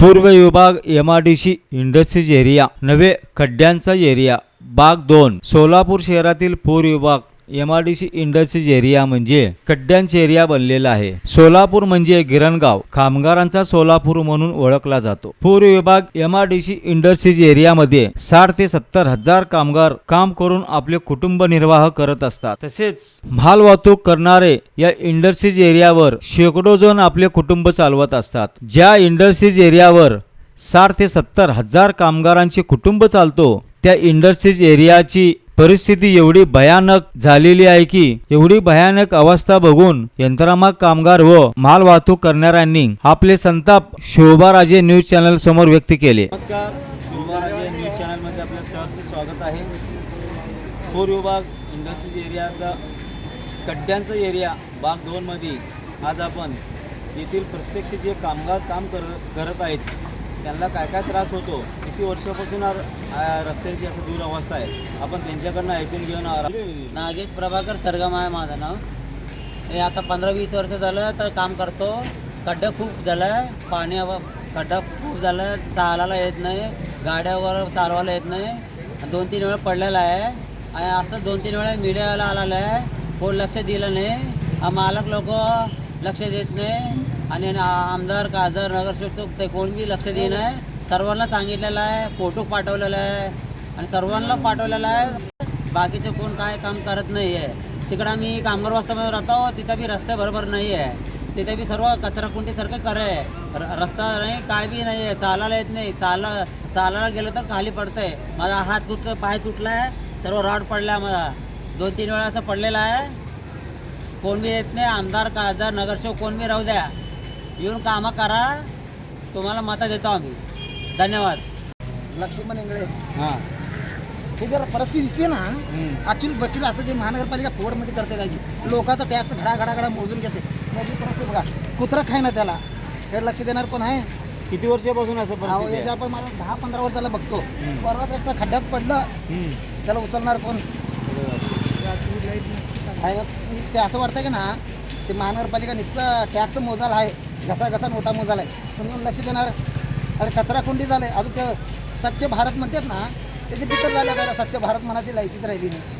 पूर्व विभाग MRDC industries area नवे खड्ड्यांचा एरिया बाग दोन सोलापूर शहरातील पूर विभाग. M I D C industries area म्हणजे खड्ड्यांचे एरिया बनलेला आहे. सोलापूर म्हणजे गिरणगाव. कामगारांचा सोलापूर म्हणून ओळखला जातो. पूर्व विभाग सी इंडस्ट्रीज एरियामध्ये साठ ते सत्तर हजार कामगार काम करून आपले कुटुंब निर्वाह करत असतात. तसेच माल वाहतूक करणारे या इंडस्ट्रीज एरियावर शेकडो जण आपले कुटुंब चालवत असतात. ज्या इंडस्ट्रीज एरियावर साठ ते सत्तर हजार कामगारांचे कुटुंब चालतो त्या इंडस्ट्रीज एरियाची परिस्थिती एवढी भयानक झालेली आहे की एवढी भयानक अवस्था बघून यंत्रमाग कामगार व माल वाहतूक करणाऱ्यांनी आपले संताप शोभाराजे न्यूज चॅनल समोर व्यक्त केले. नमस्कार. शोभाराजे न्यूज चॅनलमध्ये आपल्या सरचे स्वागत आहे. पूर्व विभाग इंडस्ट्रीज एरियाचा कड्ड्यांचा एरिया भाग दोन मध्ये आज आपण येथील प्रत्यक्ष जे कामगार काम कर करत आहेत त्यांना काय काय त्रास होतो किती वर्षापासून रस्त्याची असं दूर अवस्था आहे आपण त्यांच्याकडनं ऐकून घेऊन नागेश प्रभाकर सरगम आहे माझं नाव. हे आता पंधरा वीस वर्ष झालं तर काम करतो. खड्डा खूप झालाय पाणी खड्डा खूप झालाय चालायला येत नाही गाड्यावर चालवायला येत नाही. दोन तीन वेळा पडलेला आहे. आणि असं दोन तीन वेळा मीडियाला आलेलं आहे. कोण लक्ष दिलं नाही. मालक लोक लक्ष देत नाही. आणि आमदार खासदार नगरसेवक ते कोण बी लक्ष देणं नाही सर्वांना सांगितलेलं आहे. फोटो पाठवलेला आहे. आणि सर्वांना पाठवलेला आहे. बाकीचे कोण काय काम करत नाही आहे तिकडं आम्ही कामगार वास्तामध्ये राहतो. तिथं बी रस्ते बरोबर नाही आहे तिथे बी सर्व कचरा कुंडीसारखं कर आहे. र- रस्ता नाही काय बी नाही आहे चालायला येत नाही. चाला चालायला गेलं तर खाली पडतंय. माझा हात तुटलं पाय तुटला आहे सर्व रॉड पडला आहे माझा दोन तीन वेळा असं पडलेला आहे. कोण बी येत नाही. आमदार खासदार नगरसेवक कोण बी राहू द्या. येऊन कामं करा. तुम्हाला मतं देतो आम्ही. धन्यवाद. लक्ष्मण इंगळे. हां. हे जर परिस्थिती दिसते ना. हम्म. ऍक्च्युली बघितलं असं जे महानगरपालिका फोडमध्ये करते काय की लोकांचा टॅक्स घडा घडा घडा मोजून घेते. मोठी परिस्थिती बघा. कुत्रं खाय ना त्याला. हे लक्ष देणार कोण आहे? किती वर्षापासून असं परिस्थिती याच्या? आपण मला दहा पंधरा वर्ष त्याला बघतो. परवा एकटा खड्ड्यात पडलं. हम्म. त्याला उचलणार कोण? आहे ना? ते असं वाटतं की ना ते महानगरपालिका नुसतं टॅक्स मोजायला आहे. घसा घसा नोटा मोजायला आहे. पण येऊन लक्ष देणार? अरे कचरा कुंडी झाले अजून ते स्वच्छ भारत म्हणतात ना त्याची दिक्कत झाली त्याला स्वच्छ भारत मनाची लायकीच राहिली नाही.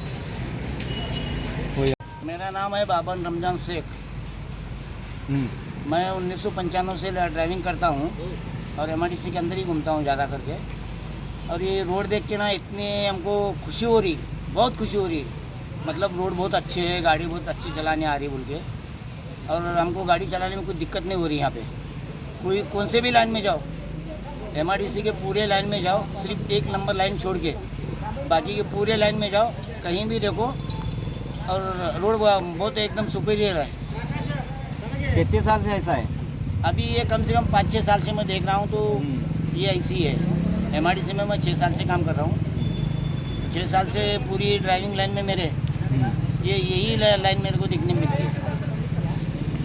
मेरा नाम है बाबन रमजान शेख. मैं उन्नीस सौ पंचानवे से ड्राइविंग करता हूँ और एम के अंदर ही घूमता हूँ ज़्यादा करके। और ये रोड देख के ना इतनी हमको खुशी हो रही बहुत खुशी हो रही। मतलब रोड बहुत अच्छे है गाड़ी बहुत अच्छी चलाने आ रही बोल के। और हमको गाड़ी चलाने में कोई दिक्कत नहीं हो रही यहाँ पे। कोई कौन से भी लाइन में जाओ। एम के पूरे लाइन में जाओ सिर्फ़ एक नंबर लाइन छोड़ के। बाकी के पूरे लाइन में जाओ कहीं भी देखो। और रोड बहुत एकदम सुपीरियर है। कितने साल से ऐसा है? अभी ये कम से कम पाँच छः साल से मैं देख रहा हूँ तो हम्म. ये ऐसी है। एम में मैं छः साल से काम कर रहा हूँ। छः साल से पूरी ड्राइविंग लाइन में मेरे। ये यही लाइन मेरे को दिखने में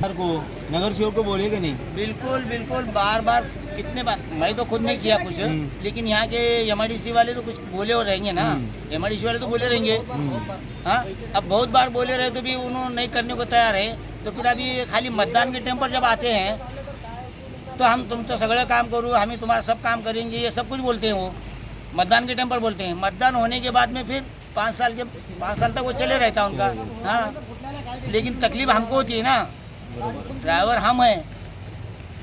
है नगर को नगर सेवक को बोलेगा नहीं? बिल्कुल बिल्कुल बार बार। कितने बार? मैं तो खुद नहीं किया कुछ। हम्म. लेकिन यहाँ के एम वाले तो कुछ बोले और रहेंगे ना। हम्म. एम वाले तो बोले रहेंगे। हाँ? अब बहुत बार बोले रहे तो भी उन्होंने नहीं करने को तैयार है। तो फिर अभी खाली मतदान के टाइम पर जब आते हैं तो हम तुमचं सगळं काम करू आम्ही तुम्हारा सब काम करेंगे ये सब कुछ बोलते हैं वो। मतदान के टाइम पर बोलते हैं। मतदान होने के बाद में फिर पाँच साल के पाँच साल तक वो चले रहता है उनका। हाँ? लेकिन तकलीफ़ हमको होती है ना। ड्राइवर हम हैं।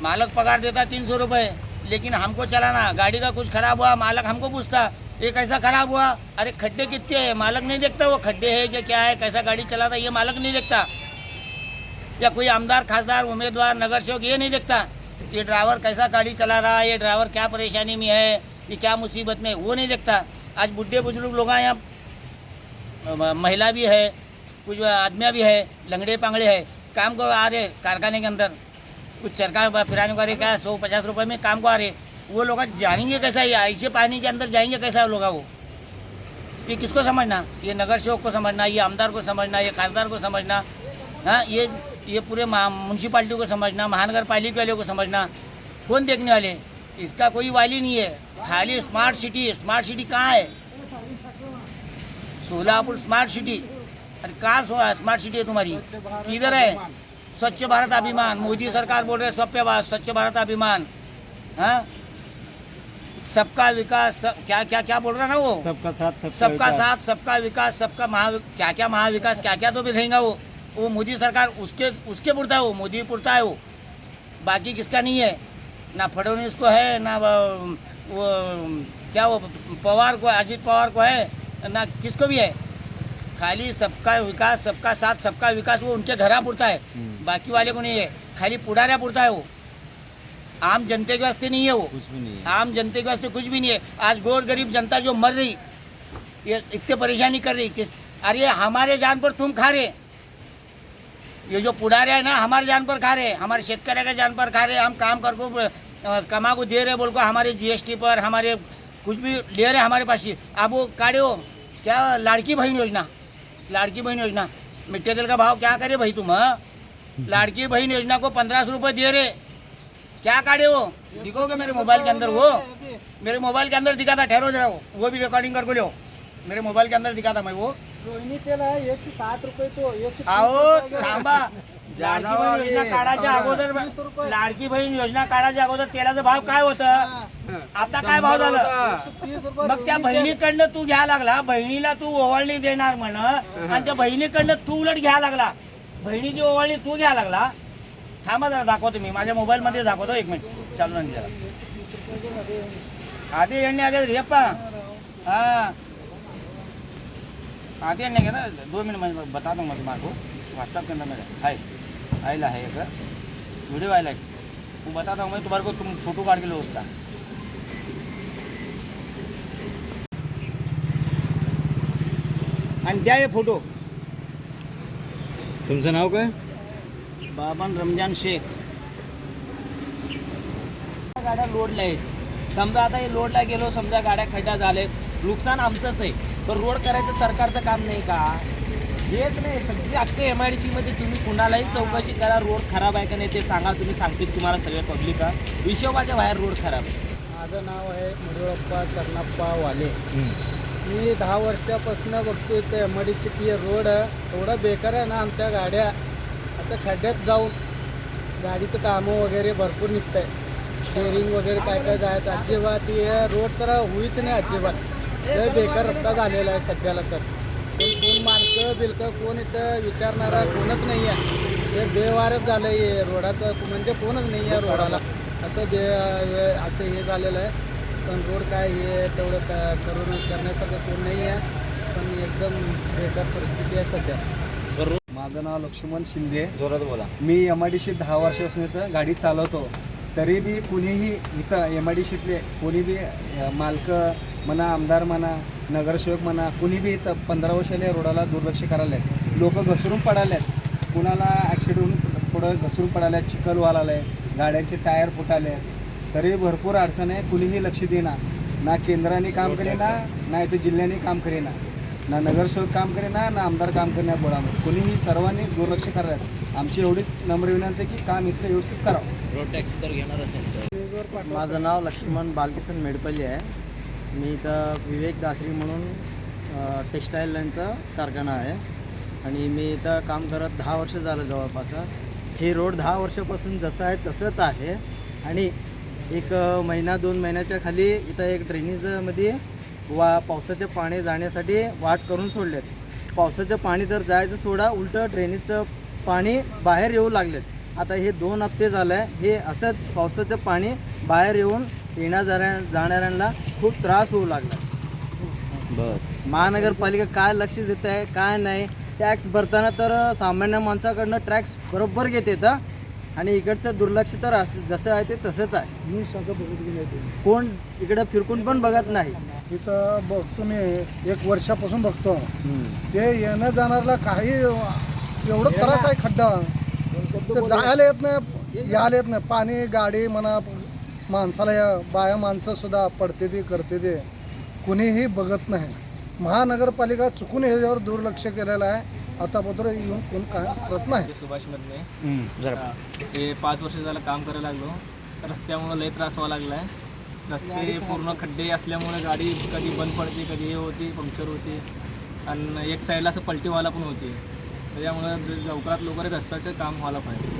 मालक पगार देता तीन सौ रुपये लेकिन हमको चलाना, गाड़ी का कुछ खराब हुआ, मालक हमको पूछता, ये कैसा खराब हुआ? अरे, खड्डे कितने हैं? मालक नहीं देखता वो खड्डे है कि क्या है, कैसा गाड़ी चलाता ये मालक नहीं देखता। या कोई आमदार, खासदार, उम्मीदवार, नगर सेवक, ये नहीं देखता, ये ड्राइवर कैसा गाड़ी चला रहा है? ये ड्राइवर क्या परेशानी में है? ये क्या मुसीबत में वो नहीं देखता। आज बुढ़े बुज़ुर्ग लोग हैं यहाँ महिला भी है, कुछ आदमियाँ भी है, लंगड़े पांगड़े है। काम को आ रहे कारखाने के अंदर। कुछ चरखा फिराने को आ क्या सौ पचास रुपये में काम को आ रहे। वो लोग जानेंगे कैसा ये ऐसे पानी के अंदर जाएँगे कैसा लोग वो? ये किसको समझना? ये नगर सेवक को समझना, ये आमदार को समझना, ये खासदार को समझना हाँ ये ये पूरे म्यूनसिपाल्टी को समझना महानगर पालिका वाले को समझना। कौन देखने वाले? इसका कोई वाली नहीं है। खाली स्मार्ट सिटी स्मार्ट सिटी कहाँ है? सोलापुर स्मार्ट सिटी अरे कहाँ सो स्मार्ट सिटी है तुम्हारी? किधर है स्वच्छ भारत अभिमान. मोदी सरकार बोल रहे स्वच्छ भा- स्वच्छ भारत अभिमान. हाँ? सबका विकास सब, क्या क्या क्या बोल रहा ना वो? सबका साथ सबका साथ सबका विकास सबका महा क्या क्या महाविकास क्या क्या तो भी रहेगा वो? वो मोदी सरकार उसके उसके पुरता है वो मोदी पुरता है वो। बाकी किसका नहीं है? ना फडणवीस को है ना वो, वो क्या वो पवार को अजित पवार को है ना किसको भी है? खाली सबका विकास सबका साथ सबका विकास वो उनके घरा पुरता है। बाकी वाले को नहीं है। खाली पुढाऱ्या पुरता है वो। आम जनते के वास्ते नहीं है वो। कुछ भी नहीं है। आम जनता के वास्ते कुछ भी नहीं है। आज गोर गरीब जनता जो मर रही ये इतने परेशानी कर रही किस अरे हमारे जान पर तुम खा रहे। ये जो पुढारे है ना हमारे जान पर खा रहे हमारे शेतकऱ्या के जान पर खा रहे हम काम कर को कमा को दे रहे बोल को हमारे जीएसटी पर हमारे कुछ भी ले रहे हमारे पास। अब वो काढ़े हो क्या लाड़की बहन योजना? लाड़की बहन योजना. मिट्टी तेल का भाव क्या करे भाई तुम हाँ? लाड़की बहन योजना को पंद्रह सौ रुपये दे रहे क्या काढ़े हो दिखोगे मेरे मोबाइल के अंदर वो? मेरे मोबाइल के अंदर दिखा था ठहरो जरा वो। वो भी रिकॉर्डिंग कर को लो। मेरे मोबाईल के अंदर दिखा था मैं वो। थांबा. लाडकी बहीण योजना काढायच्या अगोदर लाडकी बहीण योजना अगोदर तेलाचा भाव काय होत? आता काय भाव झाला? मग त्या बहिणीकडनं तू घ्या लागला. बहिणीला तू ओवाळणी देणार म्हण. आणि त्या बहिणीकडनं तू उलट घ्या लागला. बहिणीची ओवाळणी तू घ्या लागला. थांबा जरा दाखवतो मी. माझ्या मोबाईल मध्ये दाखवतो. एक मिनिट. चालू आधी येणे आधी रेपा हा. आधी तो नहीं दोन मिनिट म्हणजे मैं बता मग तुम्हारे को। व्हाट्सअप के अंदर मेरा आहे आयला आहे एक। व्हिडिओ आयला है। वो बताता हूँ मैं तुम्हारे को तुम फोटो काढ केलो असता आणि द्या फोटो. तुमचं नाव काय? बाबन रमजान शेख. गाड्या लोडल्या आहेत. समजा आता हे लोडला गेलो समजा गाड्या खड्डा झाल्यात नुकसान आमचंच आहे. पण रोड करायचं सरकारचं काम नाही का? हेच नाही सगळी अख्खे एम आय डी सीमध्ये तुम्ही कुणालाही चौकशी करा रोड खराब आहे का नाही ते सांगा. तुम्ही सांगतील तुम्हाला सगळे पब्लिक हिशोबाच्या बाहेर रोड खराब आहे. माझं नाव आहे मुरुळप्पा शरणप्पा वाले. मी दहा वर्षापासून बघतोय ते एम डी सिटी रोड एवढा बेकार आहे ना आमच्या गाड्या. असं खड्ड्यात जाऊन गाडीचं कामं वगैरे भरपूर निघत आहे शेअरिंग वगैरे काय काय जायचं. अजिबात हे रोड तर होईच नाही अजिबात. लय बेकार रस्ता झालेला आहे सध्याला तर. पण कोण माणसं बिलकं कोण इथं विचारणारा कोणच नाही आहे. हे बेवारच झालं आहे हे रोडाचं म्हणजे कोणच नाही आहे रोडाला. असं दे असं हे झालेलं आहे. पण रोड काय हे तेवढं क- करून करण्यासारखं कोण नाही आहे. पण एकदम बेकार परिस्थिती आहे सध्या. माझं नाव लक्ष्मण शिंदे. जोरात बोला. मी एम आय डी शीत दहा वर्षापासून इथं गाडी चालवतो. तरी बी कुणीही इथं एम आय डी शीतले कोणी बी मालकं म्हणा आमदार म्हणा नगरसेवक म्हणा कुणी बी इथं पंधरा वर्षाला या रोडाला दुर्लक्ष करायला आहेत लोक घसरून पडायला आहेत कुणाला ॲक्सिडेंट होऊन पुढं घसरून पडायला आहेत चिखल व्हायला आहे गाड्यांचे टायर फुटाले तरी भरपूर अडचण आहे कुणीही लक्ष देणार ना केंद्राने काम करेना ना इथं जिल्ह्याने काम करेना. ना नगरसेवक काम करेना ना आमदार काम करण्या बोळामध्ये. कुणीही सर्वांनी दुर्लक्ष करायला आमची एवढीच नम्र विनंती आहे की काम इथलं व्यवस्थित करावं. रोड टॅक्स तर घेणार असेल माझं नाव लक्ष्मण बालकिशन मेडपल्ली आहे. मी इथं विवेक दासरी म्हणून टेक्स्टाईल लाईनचा कारखाना आहे. आणि मी इथं काम करत दहा वर्ष झालं जवळपास. हे रोड दहा वर्षापासून जसं आहे तसंच आहे. आणि एक महिना दोन महिन्याच्या खाली इथं एक ड्रेनेजमध्ये वा पावसाचे पाणी जाण्यासाठी वाट करून सोडलेत. पावसाचं पाणी तर जायचं सोडा उलटं ड्रेनेजचं पाणी बाहेर येऊ लागलेत. आता हे दोन हप्ते झालं आहे हे असंच पावसाचं पाणी बाहेर येऊन येण्या जाण्या जाणाऱ्यांना खूप त्रास होऊ लागला. बस. महानगरपालिका काय लक्ष देत आहे काय नाही टॅक्स भरताना तर सामान्य माणसाकडनं टॅक्स बरोबर घेते तर आणि इकडचं दुर्लक्ष तर असं जसं आहे ते तसंच आहे. मी सगळं बघत गेले कोण इकडं फिरकून पण बघत नाही. इथं बघतो मी एक वर्षापासून बघतो. ते येणं जाणारला काही एवढं त्रास आहे खड्डा. तर जायला येत नाही यायला येत नाही. पाणी गाडी म्हणा माणसाला या बाया माणसं सुद्धा पडते ते करते ते. कुणीही बघत नाही. महानगरपालिका चुकून ह्याच्यावर दुर्लक्ष केलेलं आहे. आतापत्र येऊन कोण काय करत नाही. सुभाष मधले ते पाच वर्ष झालं काम करायला लागलो. रस्त्यामुळं लय त्रास व्हावा लागला आहे रस्ते पूर्ण खड्डे असल्यामुळे गाडी कधी बंद पडते कधी हे होते पंक्चर होते. आणि एक साईडला असं पलटीवाला पण होते. त्याच्यामुळं लवकरात लवकर रस्त्याचं काम व्हायला पाहिजे.